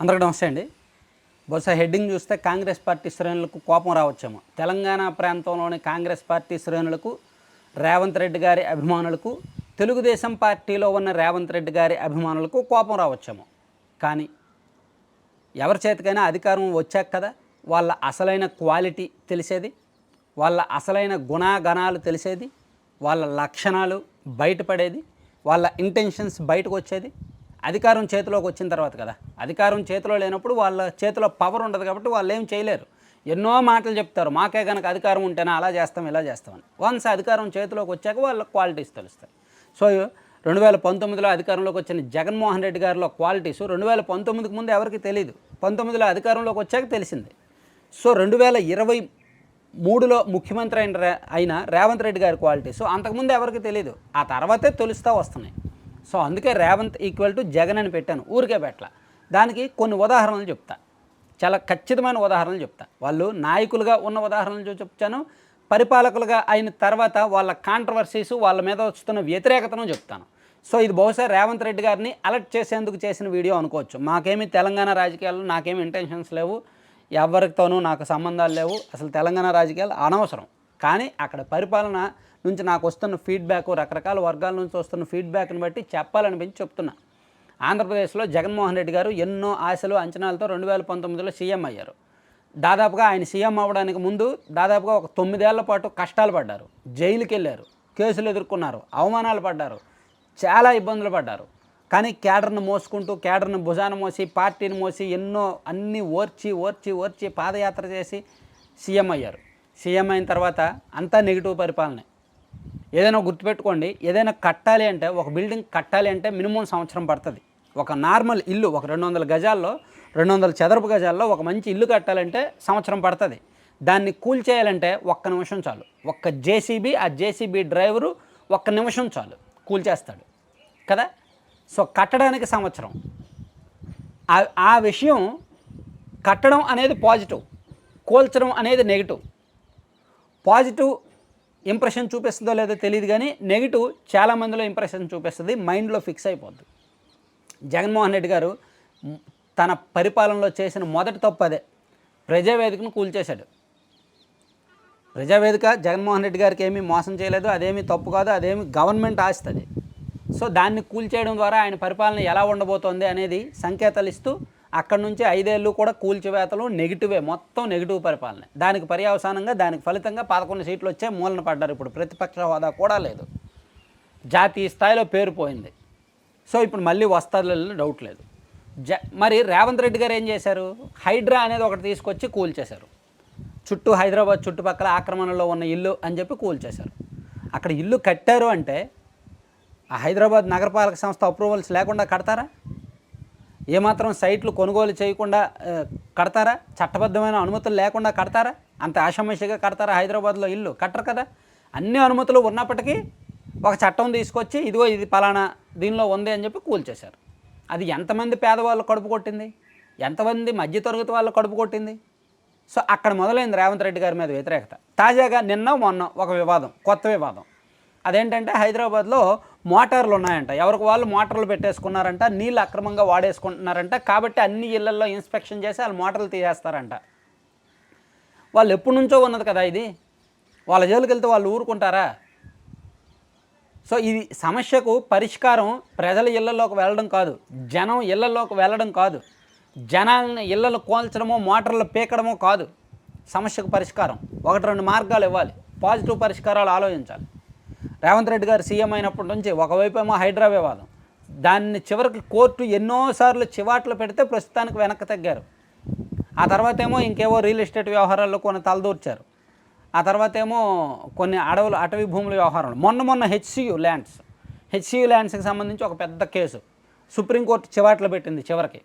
అందరికీ నమస్తే అండి. బహుశా హెడ్డింగ్ చూస్తే కాంగ్రెస్ పార్టీ శ్రేణులకు కోపం రావచ్చేమో. తెలంగాణ ప్రాంతంలోని కాంగ్రెస్ పార్టీ శ్రేణులకు రేవంత్ రెడ్డి గారి అభిమానులకు తెలుగుదేశం పార్టీలో ఉన్న రేవంత్ రెడ్డి గారి అభిమానులకు కోపం రావచ్చేమో. కానీ ఎవరి చేతికైనా అధికారం వచ్చాక కదా వాళ్ళ అసలైన క్వాలిటీ తెలిసేది వాళ్ళ అసలైన గుణాగణాలు తెలిసేది వాళ్ళ లక్షణాలు బయటపడేది వాళ్ళ ఇంటెన్షన్స్ బయటకు వచ్చేది అధికారం చేతిలోకి వచ్చిన తర్వాత కదా. అధికారం చేతిలో లేనప్పుడు వాళ్ళ చేతిలో పవర్ ఉండదు కాబట్టి వాళ్ళు ఏం చేయలేరు. ఎన్నో మాటలు చెప్తారు మాకే కనుక అధికారం ఉంటేనే అలా చేస్తాం ఇలా చేస్తామని వన్స్ అధికారం చేతిలోకి వచ్చాక వాళ్ళ క్వాలిటీస్ తెలుస్తాయి. సో రెండు వేల పంతొమ్మిదిలో అధికారంలోకి వచ్చిన జగన్మోహన్ రెడ్డి గారిలో క్వాలిటీస్ రెండు వేల పంతొమ్మిదికి ముందు ఎవరికి తెలియదు పంతొమ్మిదిలో అధికారంలోకి వచ్చాక తెలిసింది. సో రెండు వేల ఇరవై మూడులో ముఖ్యమంత్రి అయిన అయిన రేవంత్ రెడ్డి గారి క్వాలిటీస్ అంతకుముందు ఎవరికి తెలియదు ఆ తర్వాతే తెలుస్తూ వస్తున్నాయి. సో అందుకే రేవంత్ ఈక్వల్ టు జగన్ అని పెట్టాను. ఊరికే పెట్టల. దానికి కొన్ని ఉదాహరణలు చెప్తా. చాలా ఖచ్చితమైన ఉదాహరణలు చెప్తా. వాళ్ళు నాయకులుగా ఉన్న ఉదాహరణలు చూ- చెప్తాను. పరిపాలకులుగా అయిన తర్వాత వాళ్ళ కాంట్రవర్సీస్ వాళ్ళ మీద వస్తున్న వ్యతిరేకతను చెప్తాను. సో ఇది బహుశా రేవంత్ రెడ్డి గారిని అలర్ట్ చేసేందుకు చేసిన వీడియో అనుకోవచ్చు. మాకేమీ తెలంగాణ రాజకీయాల్లో నాకేమి ఇంటెన్షన్స్ లేవు. ఎవరితోనూ నాకు సంబంధాలు లేవు. అసలు తెలంగాణ రాజకీయాలు అనవసరం. కానీ అక్కడ పరిపాలన నుంచి నాకు వస్తున్న ఫీడ్బ్యాక్ రకరకాల వర్గాల నుంచి వస్తున్న ఫీడ్బ్యాక్ని బట్టి చెప్పాలనిపించి చెప్తున్నా. ఆంధ్రప్రదేశ్లో జగన్మోహన్ రెడ్డి గారు ఎన్నో ఆశలు అంచనాలతో రెండు వేల పంతొమ్మిదిలో సీఎం అయ్యారు. దాదాపుగా ఆయన సీఎం అవ్వడానికి ముందు దాదాపుగా ఒక తొమ్మిదేళ్ళ పాటు కష్టాలు పడ్డారు. జైలుకి వెళ్ళారు. కేసులు ఎదుర్కొన్నారు. అవమానాలు పడ్డారు. చాలా ఇబ్బందులు పడ్డారు. కానీ క్యాడర్ను మోసుకుంటూ క్యాడర్ను భుజాన మోసి పార్టీని మోసి ఎన్నో అన్నీ ఓర్చి ఓర్చి ఓర్చి పాదయాత్ర చేసి సీఎం అయ్యారు. సీఎం అయిన తర్వాత అంతా నెగిటివ్ పరిపాలనే. ఏదైనా గుర్తుపెట్టుకోండి ఏదైనా కట్టాలి అంటే ఒక బిల్డింగ్ కట్టాలి అంటే మినిమం సంవత్సరం పడుతుంది. ఒక నార్మల్ ఇల్లు ఒక రెండు వందల గజాల్లో రెండు వందల చదరపు గజాల్లో ఒక మంచి ఇల్లు కట్టాలంటే సంవత్సరం పడుతుంది. దాన్ని కూల్ చేయాలంటే ఒక్క నిమిషం చాలు. ఒక్క జేసీబీ ఆ జేసీబీ డ్రైవరు ఒక్క నిమిషం చాలు. కూల్ చేస్తాడు. కదా? సో కట్టడానికి సంవత్సరం. ఆ- విషయం కట్టడం అనేది పాజిటివ్. కూల్చడం అనేది నెగిటివ్. పాజిటివ్ ఇంప్రెషన్ చూపిస్తుందో లేదో తెలియదు కానీ నెగిటివ్ చాలామందిలో ఇంప్రెషన్ చూపిస్తుంది మైండ్లో ఫిక్స్ అయిపోద్ది. జగన్మోహన్ రెడ్డి గారు తన పరిపాలనలో చేసిన మొదటి తప్పు అదే ప్రజావేదికను కూల్చేశాడు ప్రజావేదిక జగన్మోహన్ రెడ్డి గారికి ఏమీ మోసం చేయలేదు అదేమీ తప్పు కాదు అదేమి గవర్నమెంట్ ఆస్తుంది సో దాన్ని కూల్చేయడం ద్వారా ఆయన పరిపాలన ఎలా ఉండబోతోంది అనేది సంకేతాలు ఇస్తూ అక్కడి నుంచి ఐదేళ్ళు కూడా కూల్చివేతలు నెగిటివే మొత్తం నెగిటివ్ పరిపాలన. దానికి పర్యవసానంగా దానికి ఫలితంగా పదకొండు సీట్లు వచ్చే మూలన పడ్డారు ఇప్పుడు. ప్రతిపక్ష హోదా కూడా లేదు. జాతీయ స్థాయిలో పేరు పోయింది. సో ఇప్పుడు మళ్ళీ వస్తారులలో డౌట్ లేదు. జ మరి రేవంత్ రెడ్డి గారు ఏం చేశారు? హైడ్రా అనేది ఒకటి తీసుకొచ్చి కూల్చేశారు. చుట్టూ హైదరాబాద్ చుట్టుపక్కల ఆక్రమణలో ఉన్న ఇల్లు అని చెప్పి కూల్చేశారు. అక్కడ ఇల్లు కట్టారు అంటే ఆ హైదరాబాద్ నగరపాలక సంస్థ అప్రూవల్స్ లేకుండా కడతారా? ఏమాత్రం సైట్లు కొనుగోలు చేయకుండా కడతారా? చట్టబద్ధమైన అనుమతులు లేకుండా కడతారా? అంత ఆషామాషిగా కడతారా హైదరాబాద్లో ఇల్లు? కట్టరు కదా? అన్ని అనుమతులు ఉన్నప్పటికీ ఒక చట్టం తీసుకొచ్చి ఇదిగో ఇది పలానా దీనిలో ఉంది అని చెప్పి కూల్చేశారు అది ఎంతమంది పేదవాళ్ళు కడుపు కొట్టింది? ఎంతమంది మధ్యతరగతి వాళ్ళు కడుపు కొట్టింది? సో అక్కడ మొదలైంది రేవంత్ రెడ్డి గారి మీద వ్యతిరేకత. తాజాగా నిన్న మొన్న ఒక వివాదం కొత్త వివాదం. అదేంటంటే హైదరాబాద్లో మోటార్లు ఉన్నాయంట. ఎవరికి వాళ్ళు మోటార్లు పెట్టేసుకున్నారంట నీళ్ళు అక్రమంగా వాడేసుకుంటున్నారంట. కాబట్టి అన్ని ఇళ్ళలో ఇన్స్పెక్షన్ చేసి వాళ్ళు మోటార్లు తీసేస్తారంట. వాళ్ళు ఎప్పటి నుంచో ఉన్నది కదా ఇది. వాళ్ళ జైలుకి వెళ్తే వాళ్ళు ఊరుకుంటారా? సో ఇది సమస్యకు పరిష్కారం ప్రజల ఇళ్ళలోకి వెళ్ళడం కాదు. జనం ఇళ్ళలోకి వెళ్ళడం కాదు. జనాన్ని ఇళ్ళను కోల్చడమో మోటార్లు పీకడమో కాదు. సమస్యకు పరిష్కారం. ఒకటి రెండు మార్గాలు ఇవ్వాలి. పాజిటివ్ పరిష్కారాలు ఆలోచించాలి. రేవంత్ రెడ్డి గారు సీఎం అయినప్పటి నుంచి ఒకవైపు ఏమో హైడ్రా వివాదం. దాన్ని చివరికి కోర్టు ఎన్నోసార్లు చివాట్లు పెడితే ప్రస్తుతానికి వెనక్కి తగ్గారు. ఆ తర్వాత ఏమో ఇంకేవో రియల్ ఎస్టేట్ వ్యవహారాల్లో కొన్ని తలదూర్చారు. ఆ తర్వాత ఏమో కొన్ని అడవులు అటవీ భూముల వ్యవహారాలు. మొన్న మొన్న హెచ్సియు ల్యాండ్స్ హెచ్సియు ల్యాండ్స్కి సంబంధించి ఒక పెద్ద కేసు. సుప్రీంకోర్టు చివాట్లు పెట్టింది చివరికి.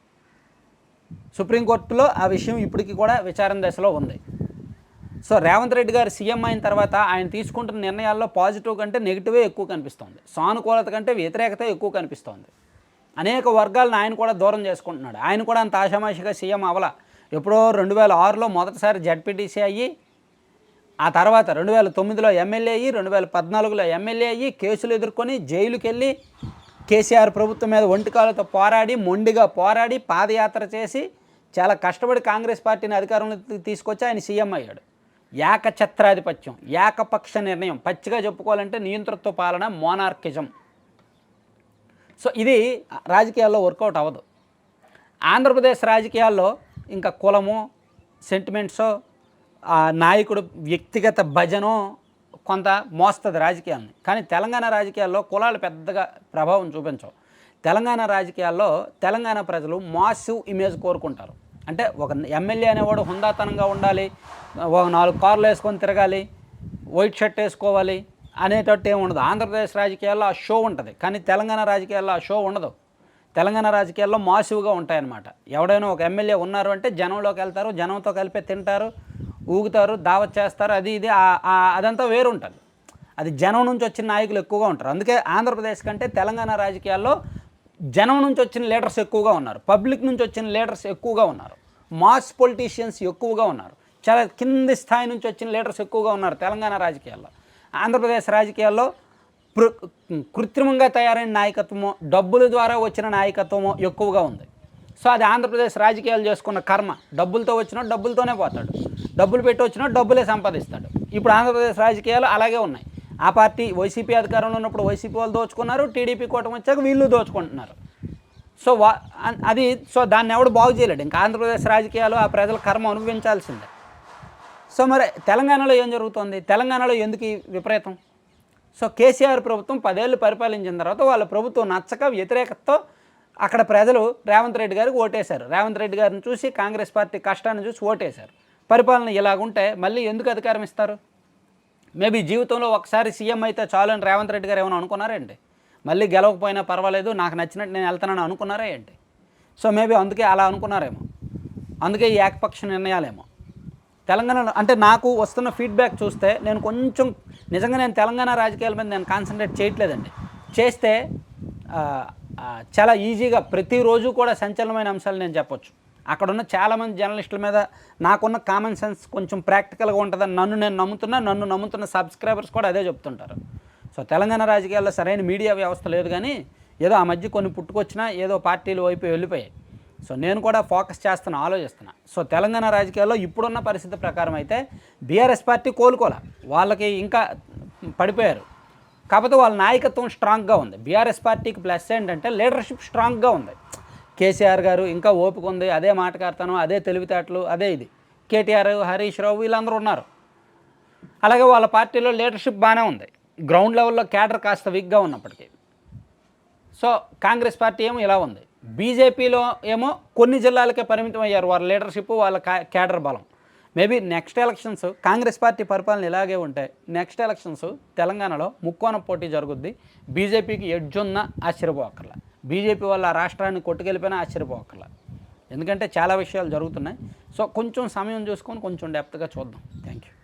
సుప్రీంకోర్టులో ఆ విషయం ఇప్పటికీ కూడా విచారణ దశలో ఉంది. సో రేవంత్ రెడ్డి గారు సీఎం అయిన తర్వాత ఆయన తీసుకుంటున్న నిర్ణయాల్లో పాజిటివ్ కంటే నెగిటివే ఎక్కువ కనిపిస్తోంది. సానుకూలత కంటే వ్యతిరేకత ఎక్కువ కనిపిస్తోంది. అనేక వర్గాలను ఆయన కూడా దూరం చేసుకుంటున్నాడు. ఆయన కూడా అంత ఆషామాషిగా సీఎం అవల ఎప్పుడో రెండు వేల ఆరులో మొదటిసారి జడ్పీటీసీ అయ్యి ఆ తర్వాత రెండు వేల తొమ్మిదిలో ఎమ్మెల్యే అయ్యి రెండు వేల పద్నాలుగులో ఎమ్మెల్యే అయ్యి కేసులు ఎదుర్కొని జైలుకి వెళ్ళి కేసీఆర్ ప్రభుత్వం మీద ఒంటికాలతో పోరాడి మొండిగా పోరాడి పాదయాత్ర చేసి చాలా కష్టపడి కాంగ్రెస్ పార్టీని అధికారంలో తీసుకొచ్చి ఆయన సీఎం అయ్యాడు. ఏకఛత్రాధిపత్యం ఏకపక్ష నిర్ణయం. పచ్చిగా చెప్పుకోవాలంటే నియంతృత్వ పాలన మోనార్కిజం. సో ఇది రాజకీయాల్లో వర్కౌట్ అవ్వదు. ఆంధ్రప్రదేశ్ రాజకీయాల్లో ఇంకా కులము సెంటిమెంట్సో నాయకుడు వ్యక్తిగత భజనో కొంత మోస్తుంది రాజకీయాల్ని. కానీ తెలంగాణ రాజకీయాల్లో కులాలు పెద్దగా ప్రభావం చూపించవు. తెలంగాణ రాజకీయాల్లో తెలంగాణ ప్రజలు మాసివ్ ఇమేజ్ కోరుకుంటారు. అంటే ఒక ఎమ్మెల్యే అనేవాడు హుందాతనంగా ఉండాలి ఒక నాలుగు కార్లు వేసుకొని తిరగాలి వైట్ షర్ట్ వేసుకోవాలి అనేటట్టు ఏమి ఉండదు. ఆంధ్రప్రదేశ్ రాజకీయాల్లో ఆ షో ఉంటుంది. కానీ తెలంగాణ రాజకీయాల్లో ఆ షో ఉండదు. తెలంగాణ రాజకీయాల్లో మాసివ్గా ఉంటాయన్నమాట. ఎవడైనా ఒక ఎమ్మెల్యే ఉన్నారు అంటే జనంలోకి వెళ్తారు జనంతో కలిపి తింటారు ఊగుతారు దావత్ చేస్తారు అది ఇది అదంతా వేరు ఉంటుంది అది జనం నుంచి వచ్చిన నాయకులు ఎక్కువగా ఉంటారు. అందుకే ఆంధ్రప్రదేశ్ కంటే తెలంగాణ రాజకీయాల్లో జనం నుంచి వచ్చిన లీడర్స్ ఎక్కువగా ఉన్నారు. పబ్లిక్ నుంచి వచ్చిన లీడర్స్ ఎక్కువగా ఉన్నారు. మాస్ పొలిటీషియన్స్ ఎక్కువగా ఉన్నారు. చాలా కింది స్థాయి నుంచి వచ్చిన లీడర్స్ ఎక్కువగా ఉన్నారు తెలంగాణ రాజకీయాల్లో. ఆంధ్రప్రదేశ్ రాజకీయాల్లో ప్ర కృత్రిమంగా తయారైన నాయకత్వము డబ్బుల ద్వారా వచ్చిన నాయకత్వము ఎక్కువగా ఉంది. సో అది ఆంధ్రప్రదేశ్ రాజకీయాలు చేసుకున్న కర్మ. డబ్బులతో వచ్చినా డబ్బులతోనే పోతాడు. డబ్బులు పెట్టి వచ్చినా డబ్బులే సంపాదిస్తాడు. ఇప్పుడు ఆంధ్రప్రదేశ్ రాజకీయాలు అలాగే ఉన్నాయి. ఆ పార్టీ వైసీపీ అధికారంలో ఉన్నప్పుడు వైసీపీ వాళ్ళు దోచుకున్నారు టీడీపీ కూటమి వచ్చాక వీళ్ళు దోచుకుంటున్నారు. సో వా అది సో దాన్ని ఎవడు బాగు చేయలేడు. ఇంకా ఆంధ్రప్రదేశ్ రాజకీయాలు ఆ ప్రజల కర్మ అనుభవించాల్సిందే. సో మరి తెలంగాణలో ఏం జరుగుతుంది? తెలంగాణలో ఎందుకు విపరీతం? సో కేసీఆర్ ప్రభుత్వం పదేళ్ళు పరిపాలించిన తర్వాత వాళ్ళ ప్రభుత్వం నచ్చక వ్యతిరేకతతో అక్కడ ప్రజలు రేవంత్ రెడ్డి గారికి ఓటేశారు. రేవంత్ రెడ్డి గారిని చూసి కాంగ్రెస్ పార్టీ కష్టాన్ని చూసి ఓటేశారు. పరిపాలన ఇలాగుంటే మళ్ళీ ఎందుకు అధికారం ఇస్తారు? మేబీ జీవితంలో ఒకసారి సీఎం అయితే చాలు అని రేవంత్ రెడ్డి గారు ఏమైనా అనుకున్నారండి మళ్ళీ గెలవకపోయినా పర్వాలేదు నాకు నచ్చినట్టు నేను వెళ్తానని అనుకున్నారా ఏంటి? సో మేబీ అందుకే అలా అనుకున్నారేమో. అందుకే ఈ ఏకపక్ష నిర్ణయాలేమో. తెలంగాణలో అంటే నాకు వస్తున్న ఫీడ్బ్యాక్ చూస్తే నేను కొంచెం నిజంగా నేను తెలంగాణ రాజకీయాల మీద నేను కాన్సన్ట్రేట్ చేయట్లేదండి. చేస్తే చాలా ఈజీగా ప్రతిరోజు కూడా సంచలనమైన అంశాలు నేను చెప్పొచ్చు. అక్కడున్న చాలామంది జర్నలిస్టుల మీద నాకున్న కామన్ సెన్స్ కొంచెం ప్రాక్టికల్గా ఉంటుందని నన్ను నేను నమ్ముతున్నా నన్ను నమ్ముతున్న సబ్స్క్రైబర్స్ కూడా అదే చెప్తుంటారు. సో తెలంగాణ రాజకీయాల్లో సరైన మీడియా వ్యవస్థ లేదు కానీ ఏదో ఆ మధ్య కొన్ని పుట్టుకొచ్చినా ఏదో పార్టీలు వైపు వెళ్ళిపోయాయి. సో నేను కూడా ఫోకస్ చేస్తున్నా ఆలోచిస్తున్నా. సో తెలంగాణ రాజకీయాల్లో ఇప్పుడున్న పరిస్థితి ప్రకారం అయితే బీఆర్ఎస్ పార్టీ కోలుకోలే. వాళ్ళకి ఇంకా పడిపోయారు. కాకపోతే వాళ్ళ నాయకత్వం స్ట్రాంగ్గా ఉంది. బీఆర్ఎస్ పార్టీకి ప్లస్ ఏంటంటే లీడర్షిప్ స్ట్రాంగ్గా ఉంది. కేసీఆర్ గారు ఇంకా ఓపిక ఉంది అదే మాటకాడతాను అదే తెలివితేటలు అదే ఇది. కేటీఆర్ హరీష్ రావు వీళ్ళందరూ ఉన్నారు. అలాగే వాళ్ళ పార్టీలో లీడర్షిప్ బాగానే ఉంది. గ్రౌండ్ లెవెల్లో క్యాడర్ కాస్త వీక్గా ఉన్నప్పటికీ. సో కాంగ్రెస్ పార్టీ ఏమో ఇలా ఉంది. బీజేపీలో ఏమో కొన్ని జిల్లాలకే పరిమితం అయ్యారు వాళ్ళ లీడర్షిప్ వాళ్ళ కా- క్యాడర్ బలం. Maybe next elections Congress party పరిపాలన ఇలాగే ఉంటాయి నెక్స్ట్ ఎలక్షన్స్ తెలంగాణలో ముక్కోన పోటీ జరుగుద్ది. బీజేపీకి ఎడ్జున్న ఆశ్చర్యపోకర్లా. బీజేపీ వల్ల ఆ రాష్ట్రాన్ని కొట్టుకెళ్ళిపోయినా ఆశ్చర్యపోకర్లా. ఎందుకంటే చాలా విషయాలు జరుగుతున్నాయి. సో కొంచెం సమయం చూసుకొని కొంచెం డెప్త్గా చూద్దాం. Thank you